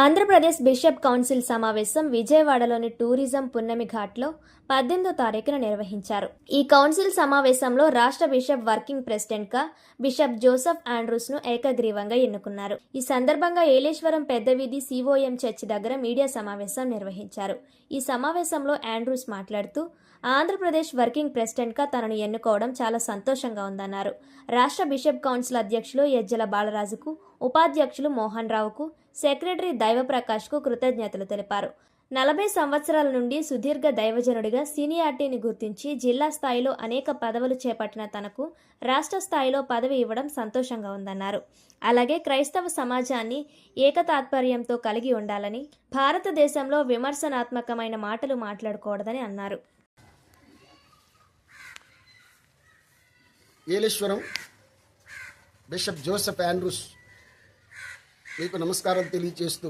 Andhra Pradesh bishop council సమావేశం విజయవాడలోని tourism పున్నమి ఘాట్లో పద్దెనిమిదో తారీఖున నిర్వహించారు. ఈ కౌన్సిల్ సమావేశంలో రాష్ట్ర బిషప్ వర్కింగ్ ప్రెసిడెంట్గా బిషప్ జోసెఫ్ ఆండ్రూస్ను ఏకగ్రీవంగా ఎన్నుకున్నారు. ఈ సందర్భంగా ఏలేశ్వరం పెద్ద వీధి సిఓఎం చర్చి దగ్గర మీడియా సమావేశం నిర్వహించారు. ఈ సమావేశంలో ఆండ్రూస్ మాట్లాడుతూ ఆంధ్రప్రదేశ్ వర్కింగ్ ప్రెసిడెంట్గా తనను ఎన్నుకోవడం చాలా సంతోషంగా ఉందన్నారు. రాష్ట్ర బిషప్ కౌన్సిల్ అధ్యక్షులు ఎజ్జల బాలరాజుకు ఉపాధ్యక్షులు మోహన్ రావుకు సెక్రటరీ దైవప్రకాష్కు కృతజ్ఞతలు తెలిపారు. నలభై సంవత్సరాల నుండి సుదీర్ఘ దైవజనుడిగా సీనియార్టీని గుర్తించి జిల్లా స్థాయిలో అనేక పదవులు చేపట్టిన తనకు రాష్ట్ర స్థాయిలో పదవి ఇవ్వడం సంతోషంగా ఉందన్నారు. అలాగే క్రైస్తవ సమాజాన్ని ఏకతాత్పర్యంతో కలిగి ఉండాలని భారతదేశంలో విమర్శనాత్మకమైన మాటలు మాట్లాడకూడదని అన్నారు. ఏలేశ్వరం బిషప్ జోసెఫ్ ఆండ్రూస్ మీకు నమస్కారం తెలియచేస్తూ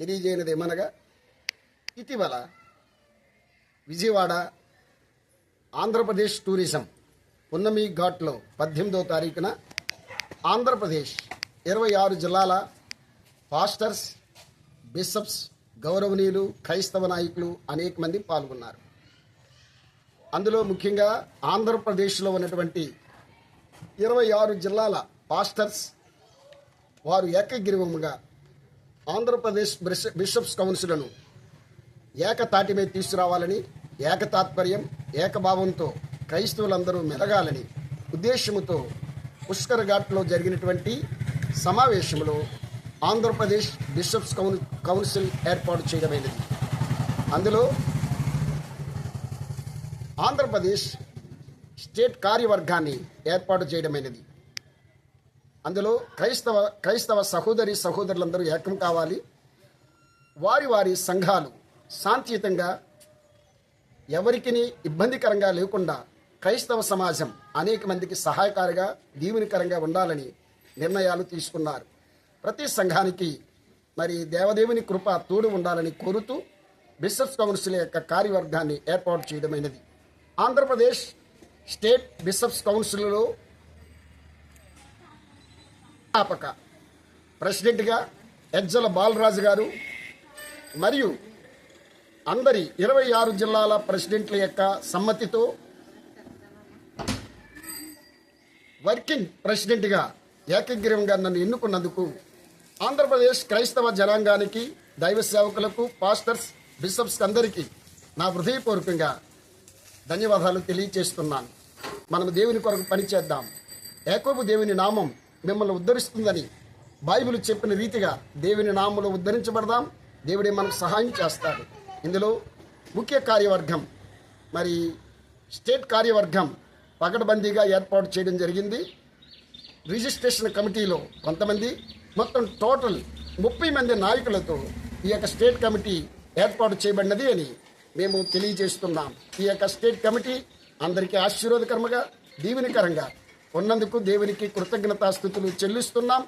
తెలియజేయనిది ఏమనగా ఇటీవల విజయవాడ ఆంధ్రప్రదేశ్ టూరిజం పున్నమి ఘాట్లో పద్దెనిమిదవ తారీఖున ఆంధ్రప్రదేశ్ ఇరవై ఆరు జిల్లాల పాస్టర్స్ బిషప్స్ గౌరవనీయులు క్రైస్తవ నాయకులు అనేక మంది పాల్గొన్నారు. అందులో ముఖ్యంగా ఆంధ్రప్రదేశ్లో ఉన్నటువంటి ఇరవై ఆరు జిల్లాల పాస్టర్స్ వారు ఏకగ్రీవముగా ఆంధ్రప్రదేశ్ బిషప్స్ కౌన్సిల్ను ఏకతాటి మీద తీసుకురావాలని ఏకతాత్పర్యం ఏకభావంతో క్రైస్తవులందరూ మెలగాలని ఉద్దేశముతో పుష్కర్ ఘాట్లో జరిగినటువంటి సమావేశంలో ఆంధ్రప్రదేశ్ బిషప్స్ కౌన్ కౌన్సిల్ ఏర్పాటు చేయడమైనది అందులో ఆంధ్రప్రదేశ్ స్టేట్ కార్యవర్గాన్ని ఏర్పాటు చేయడమైనది. అందులో క్రైస్తవ క్రైస్తవ సహోదరి సహోదరులందరూ ఏకం కావాలి. వారి వారి సంఘాలు శాంతియుతంగా ఎవరికి ఇబ్బందికరంగా లేకుండా క్రైస్తవ సమాజం అనేక మందికి సహాయకారిగా దీవునికరంగా ఉండాలని నిర్ణయాలు తీసుకున్నారు. ప్రతి సంఘానికి మరి దేవదేవుని కృప తోడు ఉండాలని కోరుతూ బిషప్స్ కౌన్సిల్ యొక్క కార్యవర్గాన్ని ఏర్పాటు చేయడమైనది. ఆంధ్రప్రదేశ్ స్టేట్ బిషప్స్ కౌన్సిల్లో స్థాపక ప్రెసిడెంట్గా ఎజ్జల బాలరాజు గారు మరియు అందరి ఇరవై ఆరు జిల్లాల ప్రెసిడెంట్ల యొక్క సమ్మతితో వర్కింగ్ ప్రెసిడెంట్గా ఏకగ్రీవంగా నన్ను ఎన్నుకున్నందుకు ఆంధ్రప్రదేశ్ క్రైస్తవ జనాంగానికి దైవ సేవకులకు పాస్టర్స్ బిషప్స్ అందరికీ నా హృదయపూర్వకంగా ధన్యవాదాలు తెలియచేస్తున్నాను మనం దేవుని కొరకు పనిచేద్దాం ఏకోబు దేవుని నామం మిమ్మల్ని ఉద్ధరిస్తుందని బైబిల్ చెప్పిన రీతిగా దేవుని నామంలో ఉద్ధరించబడదాం. దేవుడే మనకు సహాయం చేస్తాడు. ఇందులో ముఖ్య కార్యవర్గం మరి స్టేట్ కార్యవర్గం పకడ్బందీగా ఏర్పాటు చేయడం జరిగింది. రిజిస్ట్రేషన్ కమిటీలో కొంతమంది మొత్తం టోటల్ ముప్పై మంది నాయకులతో ఈ యొక్క స్టేట్ కమిటీ ఏర్పాటు చేయబడినది అని మేము తెలియజేస్తున్నాం. ఈ యొక్క స్టేట్ కమిటీ అందరికీ ఆశీర్వాదకరంగా దీవెనకరంగా ఉన్నందుకు దేవునికి కృతజ్ఞతాస్థుతులు చెల్లిస్తున్నాం.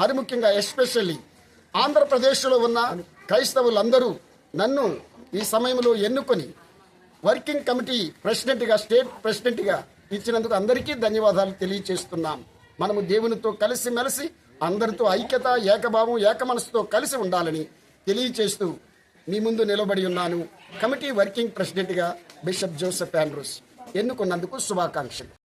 మరి ముఖ్యంగా ఎస్పెషల్లీ ఆంధ్రప్రదేశ్లో ఉన్న క్రైస్తవులందరూ నన్ను ఈ సమయంలో ఎన్నుకొని వర్కింగ్ కమిటీ ప్రెసిడెంట్గా స్టేట్ ప్రెసిడెంట్గా ఇచ్చినందుకు అందరికీ ధన్యవాదాలు తెలియచేస్తున్నాం మనము దేవునితో కలిసి మెలిసి అందరితో ఐక్యత ఏకభావం ఏకమనసుతో కలిసి ఉండాలని తెలియచేస్తూ మీ ముందు నిలబడి ఉన్నాను. కమిటీ వర్కింగ్ ప్రెసిడెంట్గా బిషప్ జోసెఫ్ ఆండ్రూస్. ఎన్నుకున్నందుకు శుభాకాంక్షలు.